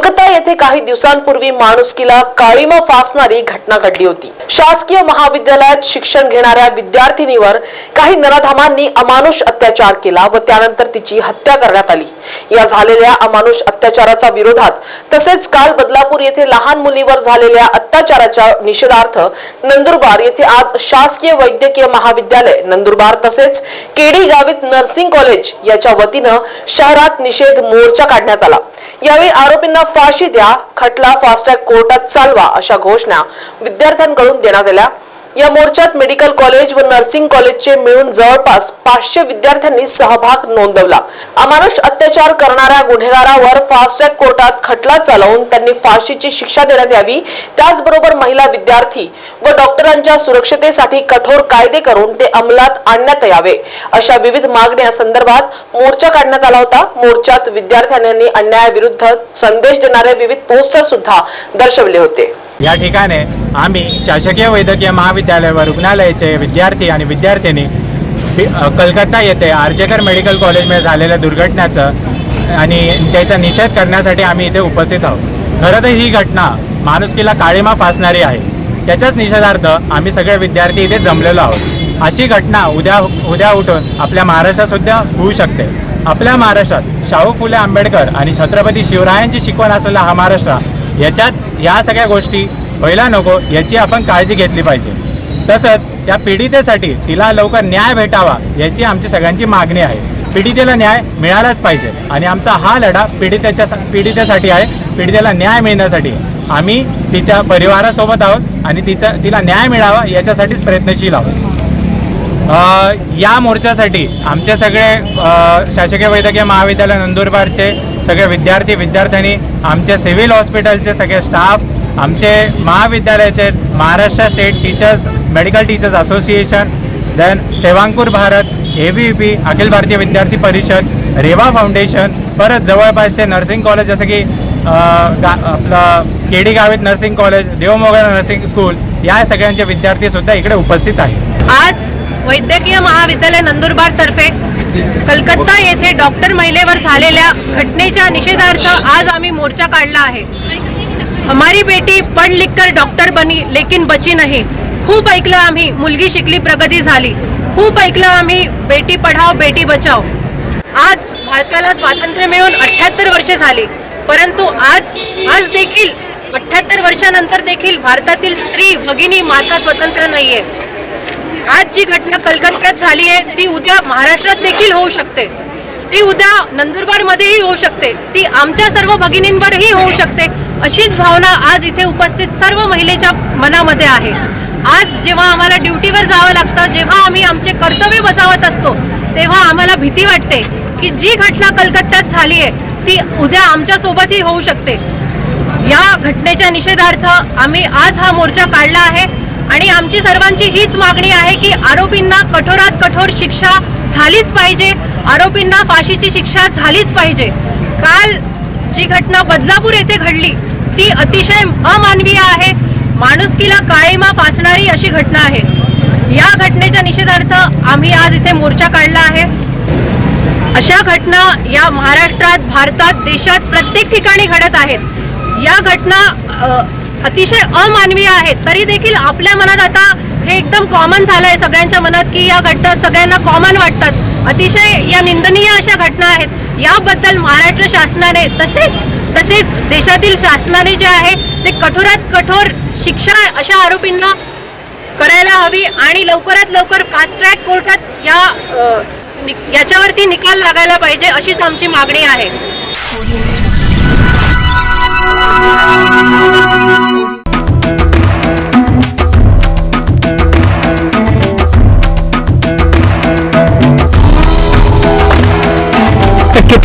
कोलकाता येथे काही दिवसांपूर्वी माणुसकीला काळीमा फासणारी घटना घडली होती. शासकीय महाविद्यालयात शिक्षण घेणाऱ्या विद्यार्थिनीवर काही नराधामांनी अमानुष अत्याचार केला व त्यानंतर तिची हत्या करण्यात आली. या झालेल्या अमानुष अत्याचाराचा विरोधात तसेच काल बदलापूर येथे लहान मुलीवर झालेल्या अत्याचाराच्या निषेधार्थ नंदुरबार येथे आज शासकीय वैद्यकीय महाविद्यालय नंदुरबार तसेच केडी गावित नर्सिंग कॉलेज याच्या वतीनं शहरात निषेध मोर्चा काढण्यात आला. यावेळी आरोपींना फाशी द्या खटला फास्टॅग कोर्टात चालवा अशा घोषणा विद्यार्थ्यांकडून देण्यात आल्या. या मोर्चात मेडिकल कॉलेज व नर्सिंग कॉलेजचे मिळून जवळपास पाचशे विद्यार्थ्यांनी सहभाग नोंदवला. अमानुष अत्याचार करणाऱ्या गुन्हेगारावर फास्टॅग कोर्टात खटला चालवून त्यांनी फाशीची शिक्षा देण्यात यावी. त्याचबरोबर महिला विद्यार्थी व डॉक्टरांच्या सुरक्षतेसाठी कठोर कायदे करून ते अंमलात आणण्यात यावे. अशा विविध मागण्या संदर्भात मोर्चा काढण्यात आला होता. मोर्चात विद्यार्थ्यांनी अन्यायाविरुद्ध संदेश देणारे विविध पोस्टर सुद्धा दर्शवले होते. या ठिकाणी आम्ही शासकीय वैद्यकीय महाविद्यालय व रुग्णालयाचे विद्यार्थी आणि विद्यार्थिनी कलकत्ता येथे आर्चेकर मेडिकल कॉलेजमध्ये झालेल्या दुर्घटनेचं आणि त्याचा निषेध करण्यासाठी आम्ही इथे उपस्थित आहोत. खरं तर ही घटना माणुसकीला काळीमा फासणारी आहे. त्याच्याच निषेधार्थ आम्ही सगळे विद्यार्थी इथे जमलेलो आहोत. अशी घटना उद्या उद्या उठून आपल्या महाराष्ट्रातसुद्धा होऊ शकते. आपल्या महाराष्ट्रात शाहू फुले आंबेडकर आणि छत्रपती शिवरायांची शिकवण असलेला हा महाराष्ट्र याच्यात या सगळ्या गोष्टी व्हायला नको याची आपण काळजी घेतली पाहिजे. तसंच त्या पीडितेसाठी तिला लवकर न्याय भेटावा याची आमची सगळ्यांची मागणी आहे. पीडितेला न्याय मिळालाच पाहिजे आणि आमचा हा लढा पीडितेच्या पीडितेसाठी आहे पीडितेला न्याय मिळण्यासाठी. आम्ही तिच्या परिवारासोबत आहोत आणि तिचा तिला न्याय मिळावा याच्यासाठीच प्रयत्नशील आहोत. या मोर्चासाठी आमचे सगळे शासकीय वैद्यकीय महाविद्यालय नंदुरबारचे सगळे विद्यार्थी विद्यार्थ्यांनी आमचे सिव्हिल हॉस्पिटलचे सगळे स्टाफ आमचे महाविद्यालयाचे Maharashtra state teachers medical teachers association then Sevankur Bharat A V P Akhil Bharatiya Vidyarthi Parishad Reva foundation परत जवळपासचे नर्सिंग कॉलेज जसं की गा आपलं KD Gavit nursing college Devmogra nursing school या सगळ्यांचे विद्यार्थीसुद्धा इकडे उपस्थित आहेत. आज वैद्यकीय महाविद्यालय नंदुरबार तर्फे कलकत्ता येथे डॉक्टर महिलेवर झालेल्या घटनेच्या निषेधार्थ आज आम्ही मोर्चा काढला आहे. हमारी बेटी पढ़ लिख कर डॉक्टर बनी लेकिन बची नाही. खूप ऐकलं आम्ही मुलगी शिकली प्रगती झाली. खूप ऐकलं आम्ही बेटी पढाव बेटी बचाव आज भारताला स्वातंत्र्य मिळून अठ्याहत्तर वर्षे झाली. परंतु आज आज देखील अठ्याहत्तर वर्षानंतर देखील भारतातील स्त्री भगिनी माता स्वतंत्र नाहीये. आज जी घटना कलकत्त्यात झाली आहे ती उद्या महाराष्ट्रात देखील होऊ शकते. ती उद्या नंदुरबार मध्येही होऊ शकते. ती आमच्या सर्व भगिनींवरही होऊ शकते. अशीच भावना आज इथे उपस्थित सर्व महिलेच्या मनामध्ये आहे. आज जेव्हा आम्हाला ड्युटीवर जावं लागतं जेव्हा आम्ही आमचे कर्तव्य बजावत असतो तेव्हा आम्हाला भीती वाटते की जी घटना कलकत्त्यात झाली आहे ती उद्या आमच्यासोबतही होऊ शकते. या घटनेच्या निषेधार्थ आम्ही आज हा मोर्चा काढला आहे. आणि आमची सर्वांची हीच मागणी आहे की आरोपींना कठोरात कठोर शिक्षा झालीच पाहिजे. आरोपींना फाशीची शिक्षा झालीच पाहिजे. काल जी घटना बदलापूर येथे घडली ती अतिशय अमानवीय आहे. माणुसकीला काळीमा फासणारी अशी घटना आहे. या घटनेच्या निषेधार्थ आम्ही आज इथे मोर्चा काढला आहे. अशा घटना या महाराष्ट्रात भारतात देशात प्रत्येक ठिकाणी घडत आहेत. या घटना अतिशय अमानवीय आहेत. तरी देखील आपल्या मनात आता हे एकदम कॉमन झालं आहे सगळ्यांच्या मनात की या घटना सगळ्यांना कॉमन वाटतात. अतिशय या निंदनीय अशा घटना आहेत. याबद्दल महाराष्ट्र शासनाने तसेच तसेच देशातील शासनाने जे आहे ते कठोरात कठोर शिक्षा अशा आरोपींना करायला हवी आणि लवकरात लवकर फास्ट ट्रॅक कोर्टात या नि- याच्यावरती निकाल लागायला पाहिजे अशीच आमची मागणी आहे.